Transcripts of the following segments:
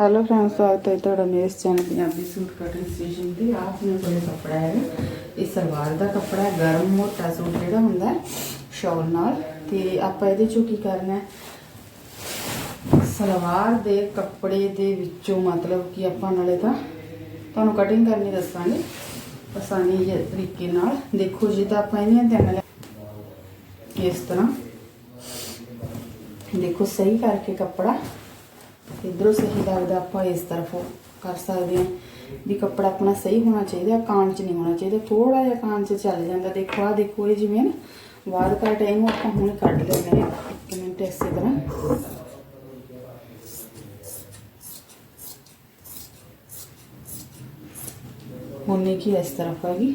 Hello friends ਸਵਾਗਤ ਹੈ ਤੁਹਾਡਾ ਮੇਰੇ channel Punjabi suit cutting station ਤੇ। ਆਪ ਨੇ ਕੋਲੇ ਕੱਪੜਾ ਹੈ। ਇਹ ਸਲਵਾਰ ਦਾ ਕੱਪੜਾ ਹੈ, ਗਰਮ ਮੋਟਾ ਸੂਟ ਜਿਹੜਾ ਹੁੰਦਾ ਹੈ, ਸ਼ਾਲ ਨਾਲ। ਤੇ ਆਪਾਂ ਇਹਦੇ ਚੋਂ ਕੀ ਕਰਨਾ ਹੈ? ਸਲਵਾਰ ਦੇ ਕੱਪੜੇ ਦੇ ਵਿੱਚੋਂ ਮਤਲਬ ਕਿ ਆਪਾਂ ਨਾਲੇ ਤਾਂ ਤੁਹਾਨੂੰ ਕਟਿੰਗ ਕਰਨੀ ਦੱਸਾਂਗੇ, ਆਸਾਨੀ ਜਿਹੇ ਤਰੀਕੇ ਨਾਲ। ਦੇਖੋ ਜੀ ਤਾਂ ਆਪਾਂ ਇਹਦੀਆਂ ਤਿੰਨ ਲੈ- ਇਸ ਤਰ੍ਹਾਂ। ਦੇਖੋ ਸਹੀ ਕਰਕੇ ਕੱਪੜਾ। ਇਧਰੋਂ ਸਹੀ ਲੱਗਦਾ, ਆਪਾਂ ਇਸ ਤਰਫ ਕਰ ਸਕਦੇ ਹਾਂ ਵੀ ਕੱਪੜਾ ਆਪਣਾ ਸਹੀ ਹੋਣਾ ਚਾਹੀਦਾ ਕਾਂਚ ਨਹੀਂ ਹੋਣਾ ਚਾਹੀਦਾ ਥੋੜਾ ਜਿਹਾ ਕਾਂਚ 'ਚ ਚੱਲ ਜਾਂਦਾ। ਦੇਖੋ ਆ ਦੇਖੋ, ਇਹ ਜਿਵੇਂ ਨਾ ਵਾਰ ਕੱਟ ਇਹਨੂੰ ਆਪਾਂ ਹੁਣ ਕੱਢ ਲੈਂਦੇ ਹਾਂ। ਇੱਕ ਮਿੰਟ ਇਸੇ ਤਰ੍ਹਾਂ। ਹੁਣ ਕੀ ਇਸ ਤਰਫ ਹੈਗੀ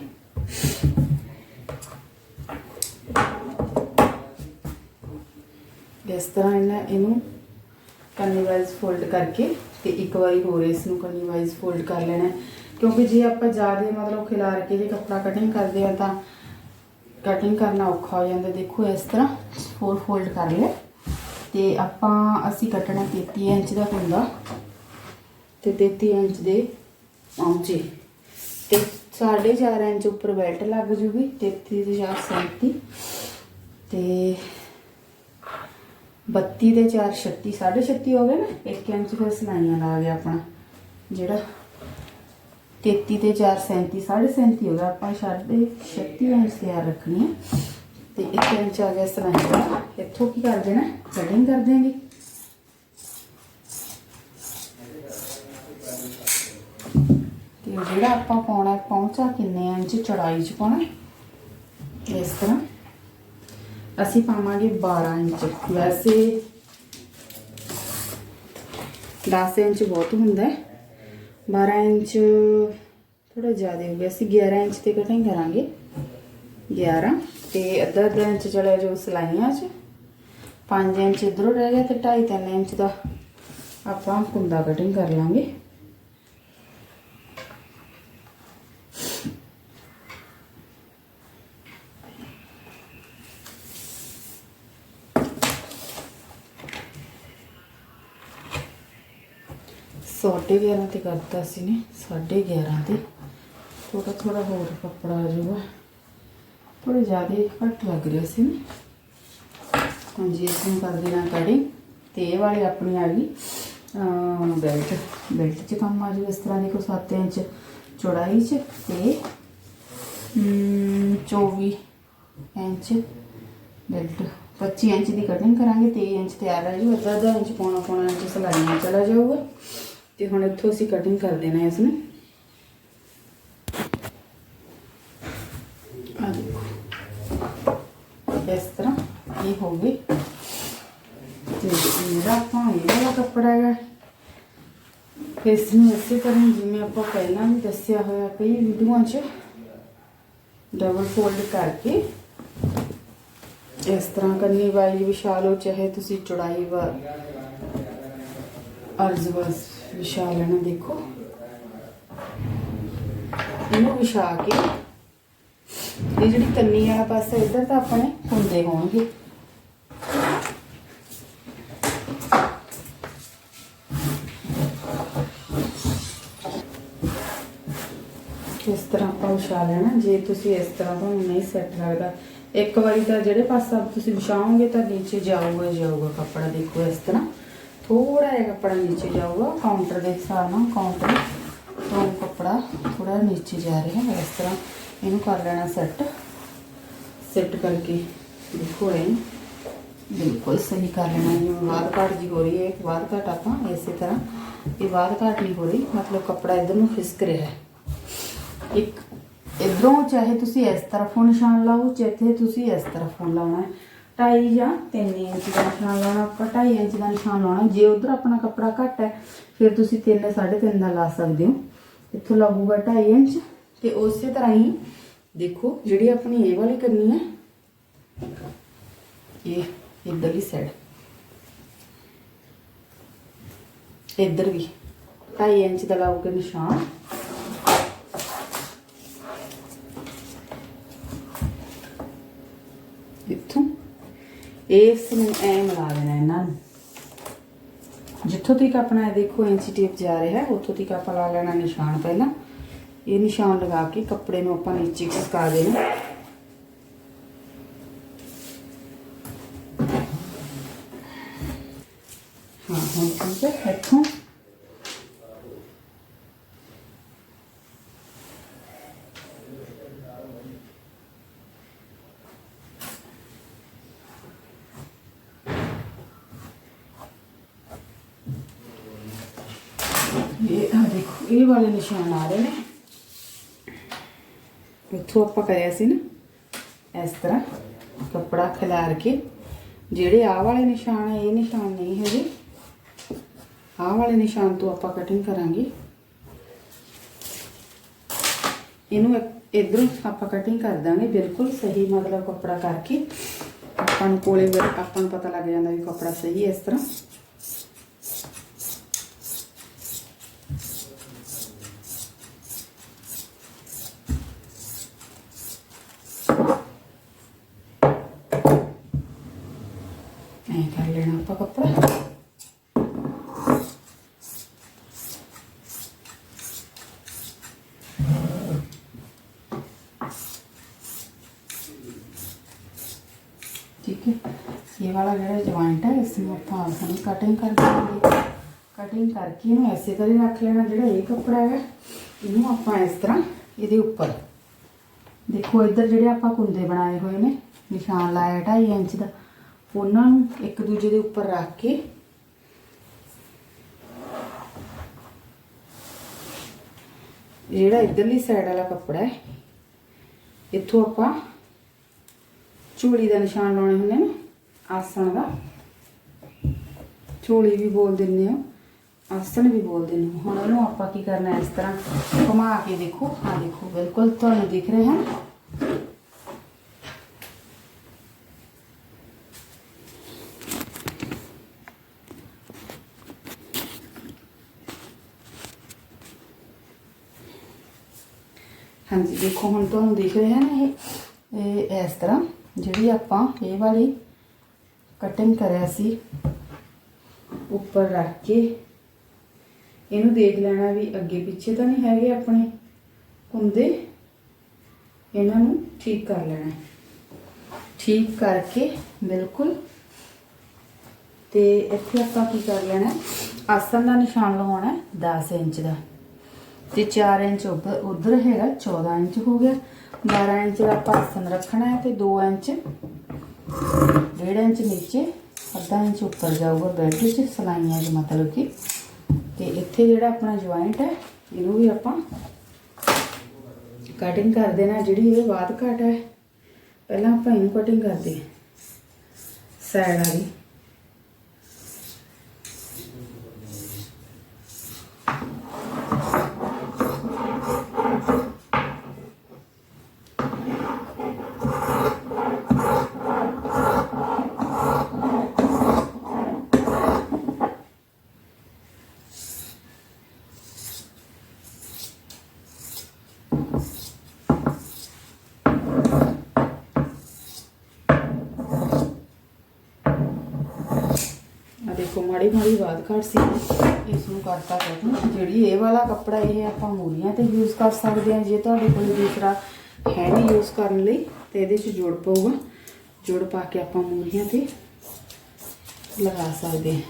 ਇਸ ਤਰ੍ਹਾਂ ਇਹਨਾਂ, ਇਹਨੂੰ ਕਨੀ ਵਾਈਜ਼ ਫੋਲਡ ਕਰਕੇ ਤੇ ਇੱਕ ਵਾਰੀ ਹੋਰ ਇਸ ਨੂੰ ਕਨੀ ਵਾਈਜ਼ ਫੋਲਡ ਕਰ ਲੈਣਾ ਕਿਉਂਕਿ ਜੇ ਆਪਾਂ ਜ਼ਿਆਦਾ ਮਤਲਬ ਖਿਲਾਰ ਕੇ ਜੇ ਕੱਪੜਾ ਕਟਿੰਗ ਕਰਦੇ ਆ ਤਾਂ ਕਟਿੰਗ ਕਰਨਾ ਔਖਾ ਹੋ ਜਾਂਦਾ। ਦੇਖੋ ਇਸ ਤਰ੍ਹਾਂ ਹੋਰ ਫੋਲਡ ਕਰ ਲਿਆ। ਤੇ ਆਪਾਂ, ਅਸੀਂ ਕੱਟਣਾ 33 ਇੰਚ ਦਾ ਕੁੰਦਾ ਤੇ 33 ਇੰਚ ਦੇ ਪੌਂਚੇ। ਤੇ 4.5 ਇੰਚ ਉੱਪਰ ਬੈਲਟ ਲੱਗ ਜੂਗੀ। 33 ਦੇ 37 ਤੇ 32 ਦੇ 4 36 36 ਹੋ ਗਏ ਨਾ? 1 ਇੰਚ ਫਿਰ ਸਲਾਈਆਂ ਲਾ ਗਿਆ ਆਪਣਾ। ਜਿਹੜਾ 33 ਤੇ 4 37 37 ਹੋ ਗਿਆ। ਆਪਾਂ ਛੱਡ 36 ਇੰਚ ਤਿਆਰ ਰੱਖਣੀ ਹੈ ਤੇ 1 ਇੰਚ ਆ ਗਿਆ ਸਲਾਈਆਂ। ਦਾ ਇੱਥੋਂ ਕੀ ਕਰ ਦੇਣਾ? ਕਟਿੰਗ ਕਰ ਦੇਂਗੇ ਤੇ ਜਿਹੜਾ ਆਪਾਂ ਪਾਉਣਾ, ਪਹੁੰਚਾ ਕਿੰਨੇ ਇੰਚ? ਚੌੜਾਈ ਚ ਪਾਉਣਾ। ਇਸ ਤਰ੍ਹਾਂ। ਅਸੀਂ ਪਾਵਾਂਗੇ 12 ਇੰਚ। ਵੈਸੇ 10 ਇੰਚ ਬਹੁਤ ਹੁੰਦਾ ਹੈ। 12 ਇੰਚ ਥੋੜਾ ਜ਼ਿਆਦਾ ਹੋ ਗਿਆ। ਅਸੀਂ 11 ਇੰਚ ਤੇ ਕਟਿੰਗ ਕਰਾਂਗੇ। 11 ਤੇ ਅੱਧਾ ਅੱਧਾ ਇੰਚ ਚਲਾ ਜੋ ਸਲਾਈਆਂ 'ਚ। 5 ਇੰਚ ਇਧਰੋਂ ਰਹਿ ਗਿਆ ਤੇ 2.5 3 ਇੰਚ ਦਾ ਆਪਾਂ ਕੁੰਦਾ ਕਟਿੰਗ ਕਰ ਲਾਂਗੇ। ਸਾਢੇ 11 ਤੇ ਕਰਤਾ ਸੀ ਨੇ ਸਾਢੇ 11 ਤੇ। ਥੋੜਾ ਥੋੜਾ ਹੋਰ ਕੱਪੜਾ ਆ ਜੂਗਾ ਥੋੜੇ ਜ਼ਿਆਦਾ ਘੱਟ ਲੱਗ ਰਿਹਾ ਸੀ ਨੇ। ਹਾਂਜੀ ਇਸ ਨੂੰ ਕਰ ਦੇਣਾ ਕਟਿੰਗ ਤੇ ਇਹ ਵਾਲੀ ਆਪਣੀ ਆ ਗਈ ਬੈਲਟ। ਬੈਲਟ 'ਚ ਕੰਮ ਆ ਜੂ ਇਸ ਤਰ੍ਹਾਂ ਦੇਖੋ 7 ਇੰਚ ਚੌੜਾਈ 'ਚ ਤੇ ਅਮ, 24 ਇੰਚ ਬੈਲਟ। 25 ਇੰਚ ਦੀ ਕਟਿੰਗ ਕਰਾਂਗੇ 23 ਇੰਚ ਤਿਆਰ ਆ ਜੂ ਅੱਧਾ ਅੱਧਾ ਇੰਚ ਪਾਉਣਾ ਪੌਣਾ ਇੰਚ ਸਲਾਈਆਂ ਚਲਾ ਜਾਊਗਾ। ਤੇ ਹੁਣ ਇੱਥੋਂ ਅਸੀਂ ਕਟਿੰਗ ਕਰ ਦੇਣਾ ਇਸ ਨੂੰ ਆ ਦੇਖੋ। ਇਸ ਤਰ੍ਹਾਂ ਇਹ ਹੋ ਗਈ ਤੇ ਮੇਰਾ ਆਪਾਂ ਇਹ ਵਾਲਾ ਕੱਪੜਾ ਹੈਗਾ ਇਸ ਨੂੰ ਇਸੇ ਤਰ੍ਹਾਂ ਜਿਵੇਂ ਆਪਾਂ ਪਹਿਲਾਂ ਵੀ ਦੱਸਿਆ ਹੋਇਆ ਕਈ ਵੀਡੀਓਆਂ 'ਚ ਡਬਲ ਫੋਲਡ ਕਰਕੇ ਇਸ ਤਰ੍ਹਾਂ ਕਰਨੀ ਵਾਲੀ ਵਿਛਾ ਲਓ ਚਾਹੇ ਤੁਸੀਂ ਚੌੜਾਈ ਵਾ, ਅਰਜ਼ ਵਿਛਾ ਲੈਣਾ, ਦੇਖੋ। ਇਹਨੂੰ ਵਿਛਾ ਕੇ ਇਹ ਜਿਹੜੀ ਕੰਨੀ ਵਾਲਾ ਪਾਸਾ, ਇੱਧਰ ਤਾਂ ਆਪਣੇ ਹੁੰਦੇ ਹੋਣਗੇ। ਇਸ ਤਰ੍ਹਾਂ ਆਪਾਂ ਵਿਛਾ ਲੈਣਾ, ਜੇ ਤੁਸੀਂ ਇਸ ਤਰ੍ਹਾਂ ਤੁਹਾਨੂੰ ਨਹੀਂ ਸੈੱਟ ਲੱਗਦਾ। ਇੱਕ ਵਾਰੀ ਤਾਂ ਜਿਹੜੇ ਪਾਸਾ ਤੁਸੀਂ ਵਿਛਾਓਗੇ ਤਾਂ ਨੀਚੇ ਜਾਊਗਾ ਜਾਊਗਾ ਕੱਪੜਾ, ਦੇਖੋ ਇਸ ਤਰ੍ਹਾਂ। ਥੋੜਾ ਜਿਹਾ ਕੱਪੜਾ ਨੀਚੇ ਜਾਊਗਾ ਕਾਊਂਟਰ ਦੇ ਹਿਸਾਬ ਨਾਲ ਕਾਊਂਟਰ ਤੋਂ ਕੱਪੜਾ ਥੋੜਾ ਨੀਚੇ ਜਾ ਰਿਹਾ ਹੈ, ਇਸ ਤਰ੍ਹਾਂ ਇਹਨੂੰ ਕਰ ਲੈਣਾ ਸੈੱਟ ਸੈੱਟ ਕਰਕੇ ਦੇਖੋ ਇਹ। ਬਿਲਕੁਲ ਸਹੀ ਕਰ ਲੈਣਾ ਜਿਵੇਂ ਬਾਹਰ ਘਾਟ ਜੀ ਹੋ ਰਹੀ ਹੈ, ਇੱਕ ਬਾਹਰ ਘਾਟ ਆਪਾਂ ਇਸੇ ਤਰ੍ਹਾਂ। ਇਹ ਬਾਹਰ ਘਾਟ ਨਹੀਂ ਹੋ ਰਹੀ, ਮਤਲਬ ਕੱਪੜਾ ਇਧਰ ਨੂੰ ਫਿਸਕ ਰਿਹਾ ਹੈ। ਇੱਕ ਇਧਰੋਂ ਚਾਹੇ ਤੁਸੀਂ ਇਸ ਤਰਫੋਂ ਨਿਸ਼ਾਨ ਲਾਓ, ਚਾਹੇ ਤੁਸੀਂ ਇਸ ਤਰਫੋਂ ਲਾਉਣਾ ਹੈ। ਢਾਈ ਜਾਂ 3 ਇੰਚ ਦਾ ਨਿਸ਼ਾਨ ਲਾਉਣਾ ਆਪਾਂ ਢਾਈ ਇੰਚ ਦਾ ਨਿਸ਼ਾਨ ਲਾਉਣਾ। ਜੇ ਉਧਰ ਆਪਣਾ ਕੱਪੜਾ ਘੱਟ ਹੈ, ਫਿਰ ਤੁਸੀਂ 3 3.5 ਦਾ ਲਾ ਸਕਦੇ ਹੋ। ਇੱਥੋਂ ਲੱਗੂਗਾ 2.5 ਇੰਚ। ਤੇ ਉਸੇ ਤਰ੍ਹਾਂ ਹੀ ਦੇਖੋ, ਜਿਹੜੀ ਆਪਣੀ ਇਹ ਵਾਲੀ ਕਰਨੀ ਹੈ, ਇਹ ਇੱਧਰਲੀ ਸਾਈਡ ਇੱਧਰ ਵੀ 2.5 ਇੰਚ ਦਾ ਲਾਓਗੇ ਨਿਸ਼ਾਨ ਇੱਥੋਂ ਇਸ ਨੂੰ ਐ ਮਿਲਾ ਦੇਣਾ ਇਹਨਾਂ ਨੂੰ। ਜਿੱਥੋਂ ਤੱਕ ਆਪਣਾ ਇਹ ਦੇਖੋ ਇੰਚੀ ਟੇਪ ਜਾ ਰਿਹਾ ਹੈ ਉੱਥੋਂ ਤੱਕ ਆਪਾਂ ਲਾ ਲੈਣਾ ਨਿਸ਼ਾਨ ਪਹਿਲਾਂ। ਇਹ ਨਿਸ਼ਾਨ ਲਗਾ ਕੇ ਕੱਪੜੇ ਨੂੰ ਆਪਾਂ ਨੀਚੇ ਖਿਸਕਾ ਦੇਣਾ। ਹਾਂ, ਹੁਣ ਠੀਕ ਹੈ, ਇੱਥੋਂ ਇਹ ਆ ਦੇਖੋ ਇਹ ਵਾਲੇ ਨਿਸ਼ਾਨ ਆ ਰਹੇ ਨੇ। ਇੱਥੋਂ ਆਪਾਂ ਕਰਿਆ ਸੀ ਨਾ, ਇਸ ਤਰ੍ਹਾਂ ਕੱਪੜਾ ਖਿਲਾਰ ਕੇ। ਜਿਹੜੇ ਆਹ ਵਾਲੇ ਨਿਸ਼ਾਨ ਹੈ ਇਹ ਨਿਸ਼ਾਨ ਨਹੀਂ ਹੈਗੇ। ਆਹ ਵਾਲੇ ਨਿਸ਼ਾਨ ਤੋਂ ਆਪਾਂ ਕਟਿੰਗ ਕਰਾਂਗੇ। ਇਹਨੂੰ ਇ- ਇੱਧਰੋਂ ਆਪਾਂ ਕਟਿੰਗ ਕਰ ਦਾਂਗੇ, ਬਿਲਕੁਲ ਸਹੀ ਮਤਲਬ ਕੱਪੜਾ ਕਰਕੇ। ਆਪਾਂ ਨੂੰ ਕੋਲੇ ਵੀ, ਆਪਾਂ ਨੂੰ ਪਤਾ ਲੱਗ ਜਾਂਦਾ ਵੀ ਕੱਪੜਾ ਸਹੀ ਹੈ ਇਸ ਤਰ੍ਹਾਂ। ਐਂ ਕਰ ਲੈਣਾ ਆਪਾਂ ਕੱਪੜਾ ठीक है ये वाला ਜਿਹੜਾ ਜੁਆਇੰਟ ਹੈ ਇਸ ਨੂੰ ਆਪਾਂ ਆਸਾਨੀ ਕਟਿੰਗ ਕਰ ਦੇਵਾਂਗੇ ਕਟਿੰਗ ਕਰਕੇ ਇਹਨੂੰ ਐਸੇ ਕਰੇ ਰੱਖ ਲੈਣਾ ਜਿਹੜਾ ਇਹ ਕੱਪੜਾ ਹੈ ਇਹਨੂੰ ਆਪਾਂ ਇਸ ਤਰ੍ਹਾਂ ਇਹਦੇ ਉੱਪਰ ਦੇਖੋ ਇੱਧਰ ਜਿਹੜੇ ਆਪਾਂ ਕੁੰਦੇ ਬਣਾਏ ਹੋਏ ਨੇ ਨਿਸ਼ਾਨ ਲਾਇਆ 2.5 ਇੰਚ ਦਾ ਉਹਨਾਂ ਨੂੰ ਇੱਕ ਦੂਜੇ ਦੇ ਉੱਪਰ ਰੱਖ ਕੇ ਜਿਹੜਾ ਇੱਧਰਲੀ ਸਾਈਡ ਵਾਲਾ ਕੱਪੜਾ ਹੈ, ਇੱਥੋਂ ਆਪਾਂ ਝੋਲੀ ਦਾ ਨਿਸ਼ਾਨ ਲਾਉਣੇ ਹੁੰਦੇ ਨੇ, ਆਸਣ ਦਾ। ਝੋਲੀ ਵੀ ਬੋਲ ਦਿੰਦੇ ਆ ਆਸਣ ਵੀ ਬੋਲ ਦਿੰਦੇ ਹੁਣ ਇਹਨੂੰ ਆਪਾਂ ਕੀ ਕਰਨਾ ਇਸ ਤਰ੍ਹਾਂ ਘੁਮਾ ਕੇ ਦੇਖੋ। ਹਾਂ, ਦੇਖੋ, ਬਿਲਕੁਲ ਤੁਹਾਨੂੰ ਦਿਖ ਰਿਹਾ ਹੈ ਹਾਂਜੀ, ਦੇਖੋ ਹੁਣ ਤੁਹਾਨੂੰ ਦਿਖ ਰਿਹਾ ਨਾ ਇਹ ਇਹ ਇਸ ਤਰ੍ਹਾਂ ਜਿਹੜੀ ਆਪਾਂ ਇਹ ਵਾਲੀ ਕਟਿੰਗ ਕਰਿਆ ਸੀ, ਉੱਪਰ ਰੱਖ ਕੇ। ਇਹਨੂੰ ਦੇਖ ਲੈਣਾ ਵੀ ਅੱਗੇ ਪਿੱਛੇ ਤਾਂ ਨਹੀਂ ਹੈਗੇ ਆਪਣੇ ਕੁੰਦੇ। ਇਹਨਾਂ ਨੂੰ ਠੀਕ ਕਰ ਲੈਣਾ ਠੀਕ ਕਰਕੇ ਬਿਲਕੁਲ। ਤੇ ਇੱਥੇ ਆਪਾਂ ਕੀ ਕਰ ਲੈਣਾ ਹੈ? ਆਸਨ ਦਾ ਨਿਸ਼ਾਨ ਲਗਾਉਣਾ ਹੈ 10 ਇੰਚ ਦਾ। ਤੇ 4 ਇੰਚ ਉੱਧਰ ਉਧਰ ਹੈਗਾ 14 ਇੰਚ ਹੋ ਗਿਆ 12 ਇੰਚ ਦਾ ਆਪਾਂ ਆਸਨ ਰੱਖਣਾ ਹੈ ਤੇ 2 ਇੰਚ 1.5 ਇੰਚ ਨੀਚੇ ਅੱਧਾ ਇੰਚ ਉੱਪਰ ਜਾਊਗਾ ਬੈੱਡ 'ਚ ਸਲਾਈਆਂ 'ਚ ਮਤਲਬ ਕਿ ਤੇ ਇੱਥੇ ਜਿਹੜਾ ਆਪਣਾ ਜੁਆਇੰਟ ਹੈ ਇਹਨੂੰ ਵੀ ਆਪਾਂ ਕਟਿੰਗ ਕਰ ਦੇਣਾ ਜਿਹੜੀ ਇਹ ਬਾਅਦ ਘਟ ਹੈ ਪਹਿਲਾਂ ਆਪਾਂ ਇਹਨੂੰ ਕਟਿੰਗ ਕਰਦੇ ਹਾਂ ਸਾਈਡ ਵਾਲੀ ਆ ਮਾੜੀ ਮਾੜੀ ਬਾਤ ਘੱਟ ਸੀ। ਇਸ ਨੂੰ ਕਰਤਾ ਕਰਨਾ ਜਿਹੜੀ ਇਹ ਵਾਲਾ ਕੱਪੜਾ ਇਹ ਆਪਾਂ ਮੂਲੀਆਂ ਤੇ ਯੂਜ਼ ਕਰ ਸਕਦੇ ਹਾਂ, ਜੇ ਤੁਹਾਡੇ ਕੋਲ ਦੂਸਰਾ ਹੈ ਨਹੀਂ ਯੂਜ਼ ਕਰਨ ਲਈ, ਤੇ ਇਹਦੇ 'ਚ ਜੋੜ ਪਊਗਾ। ਜੋੜ ਪਾ ਕੇ ਆਪਾਂ ਮੂਲੀਆਂ ਤੇ ਲਗਾ ਸਕਦੇ ਹਾਂ।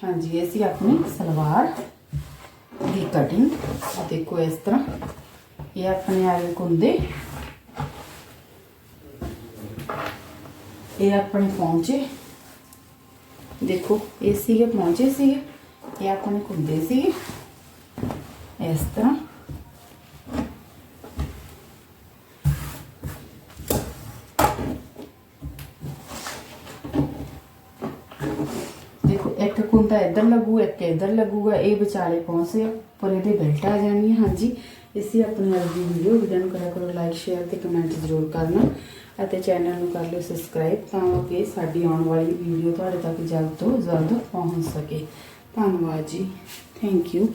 ਹਾਂਜੀ, ਇਹ ਸੀ ਆਪਣੀ ਸਲਵਾਰ ਦੀ ਕਟਿੰਗ ਦੇਖੋ ਇਸ ਤਰ੍ਹਾਂ। ਇਹ ਆਪਣੇ ਆਲੇ ਕੁੰਦੇ ਇਹ ਆਪਣੇ ਪਹੁੰਚੇ ਦੇਖੋ, ਇਹ ਸੀਗੇ ਪਹੁੰਚੇ ਸੀਗੇ। ਇਹ ਆਪਣੇ ਕੁੰਦੇ ਸੀਗੇ। ਇਸ ਤਰ੍ਹਾਂ। ਦੇਖੋ, ਇੱਕ ਕੁੰਦਾ ਇੱਧਰ ਲੱਗੂ ਇੱਕ ਇੱਧਰ ਲੱਗੂਗਾ। ਇਹ ਵਿਚਾਲੇ ਪਹੁੰਚੇ ਪਰ ਇਹਦੇ ਬੈਲਟ ਆ ਜਾਣੀ ਹੈ। ਹਾਂਜੀ। ਇਸੇ ਆਪਣੀ ਅੱਜ ਦੀ ਵੀਡੀਓ ਵੀਡੀਓ ਨੂੰ ਕਰਿਆ ਕਰੋ ਲਾਈਕ ਸ਼ੇਅਰ ਤੇ ਕਮੈਂਟ ਜ਼ਰੂਰ ਕਰਨਾ। ਅਤੇ ਚੈਨਲ ਨੂੰ ਕਰ ਲਿਓ ਸਬਸਕ੍ਰਾਈਬ ਤਾਂ ਕਿ ਸਾਡੀ ਆਉਣ ਵਾਲੀ ਵੀਡੀਓ ਤੁਹਾਡੇ ਤੱਕ ਜਲਦ ਤੋਂ ਜਲਦ ਪਹੁੰਚ ਸਕੇ। ਧੰਨਵਾਦ ਜੀ। Thank you